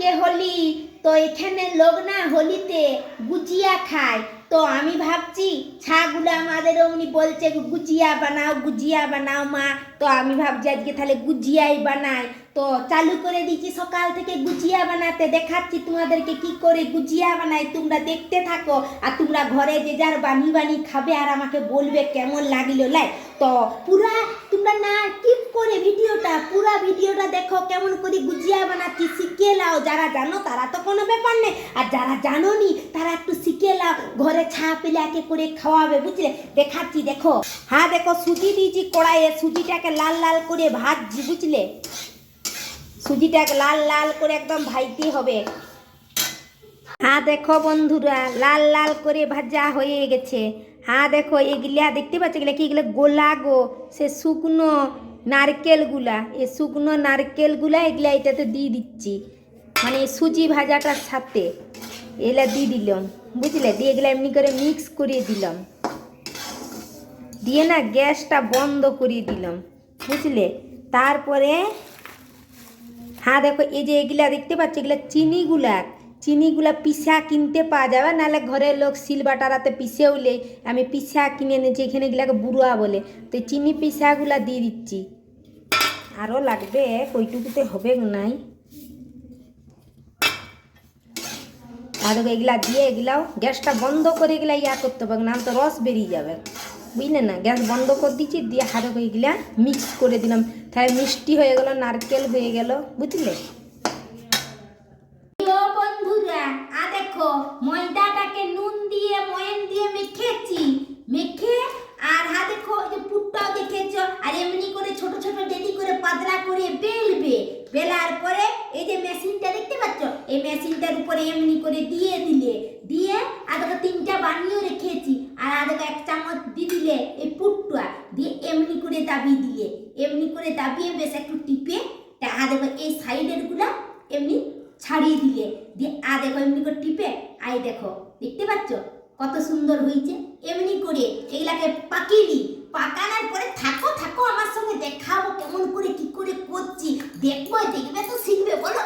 আজকে হোলি, তো এখানে লোক না হোলিতে গুজিয়া খায়। তো আমি ভাবছি, ছাগুলো আমাদের অমনি বলছে, গুজিয়া বানাও গুজিয়া বানাও মা। তো আমি ভাবছি আজকে তাহলে গুজিয়াই বানাই তো চালু করে দিচ্ছি সকাল থেকে গুজিয়া বানাতে। দেখাচ্ছি তোমাদেরকে কি করে গুজিয়া বানাই তোমরা দেখতে থাকো আর তোমরা ঘরে যে যার বানি বানি খাবে আর আমাকে বলবে কেমন লাগল, লাই। তো পুরা, তোমরা না কিপ করে ভিডিওটা, পুরা ভিডিওটা দেখো কেমন করে গুজিয়া বানাচ্ছি, শিখে লাও। যারা জানো তারা তো কোনো ব্যাপার নেই। আর যারা জানো নি, তারা একটু শিখে লাও। ঘরে ছা পেলে একে করে খাওয়াবে, বুঝলে? দেখাচ্ছি, দেখো। হ্যাঁ দেখো, সুজি দিয়েছি কড়াইয়ে। সুজিটাকে লাল লাল করে ভাজছি, বুঝলে? সুজিটাকে লাল লাল করে একদম ভাইতে হবে। হ্যাঁ দেখো বন্ধুরা, লাল লাল করে ভাজা হয়ে গেছে। হ্যাঁ দেখো, এগুলা দেখতে পাচ্ছ এগুলা কি? এগুলো গোলা গো, সে শুকনো নারকেলগুলা। এ শুকনো নারকেলগুলা এগুলা এটাতে দিয়ে দিচ্ছি। মানে সুজি ভাজাটার সাথে এগুলা দিয়ে দিলাম। বুঝলে? দিয়ে এগুলা এমনি করে মিক্স করে দিলাম। দিয়ে না গ্যাসটা বন্ধ করে দিলাম। বুঝলে? তারপরে হ্যাঁ দেখো, এই যে এগুলা দেখতে পাচ্ছ, এগুলা চিনিগুলা চিনিগুলা পিসা কিনতে পাওয়া যাবে, নাহলে ঘরের লোক সিল বাটারাতে পিসে উলে আমি পিসা কিনে এনেছি এখানে এগুলাকে বুড়ুয়া বলে, তো চিনি পিসাগুলা দিয়ে দিচ্ছি। আরও লাগবে, কইটুকুতে হবে নাই আর এগুলা দিয়ে এগুলাও গ্যাসটা বন্ধ করে এগুলা ইয়া করতে হবে না তো রস বেরিয়ে যাবে। বুঝলে না? গ্যাস বন্ধ করে দিচ্ছি দিয়ে হারে এগুলা মিক্স করে দিলাম। তাহলে মিষ্টি হয়ে গেল, নারকেল হয়ে গেল, বুঝলে? আর দেখো দেখেছ, আর এমনি করে ছোট ছোট করে করে বেলবে। বেলার পরে এই যে মেশিনটা দেখতে পাচ্ছ? এই মেশিনটার উপরে এমনি করে দিয়ে দিলে দিয়ে আর দেখো তিনটা বানিয়েও রেখেছি আর আর দেখো এক চামচ দিয়ে দিলে এই পুটটা দিয়ে এমনি করে দাবিয়ে দিলে এমনি করে দাবিয়ে বেশ একটু টিপে আর দেখো এই সাইডেরগুলা এমনি ছাড়িয়ে দিলে দিয়ে আ দেখো এমনি করে টিপে, আই দেখো, দেখতে পাচ্ছ? কত সুন্দর হয়েছে। এমনি করে এগুলাকে পাকিয়ে পাকানোর পরে থাকো থাকো, আমার সঙ্গে দেখাবো কেমন করে, কি করে করছি। দেখব, দেখবে তো শিখবে, বলো।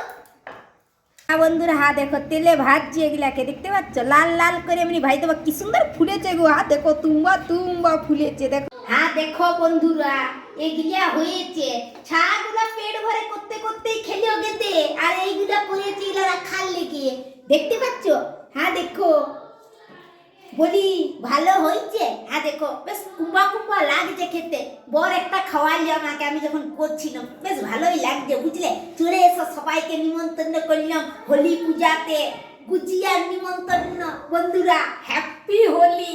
হ্যাঁ বন্ধুরা হা দেখো, তেলে ভাজছি এগুলাকে, দেখতে পাচ্ছ? লাল লাল করে এমনি ভাই তোমার কি সুন্দর ফুলেছে গো হা দেখো, তুম্বা তুম্বা ফুলেছে, দেখো। হ্যাঁ দেখো বন্ধুরা, এগুলা হয়েছে। ছাগুলা পেট ভরে করতে করতেই খেলে গেতে আর এইগুলা করেছে এগুলা খাল লেগে। দেখতে পাচ্ছ? হ্যাঁ দেখো। বলি, ভালো হয়েছে? হ্যাঁ দেখো। বেশ কুম্বা কুম্বা লাগছে খেতে। বর একটা খাওয়াইলে আমাকে, আমি যখন করছিলাম, বেশ ভালোই লাগছে, বুঝলে? চলে এসো, সবাইকে নিমন্ত্রণ করলাম হোলি পূজাতে। গুজিয়ার নিমন্ত্রণ, বন্ধুরা। হ্যাপি হোলি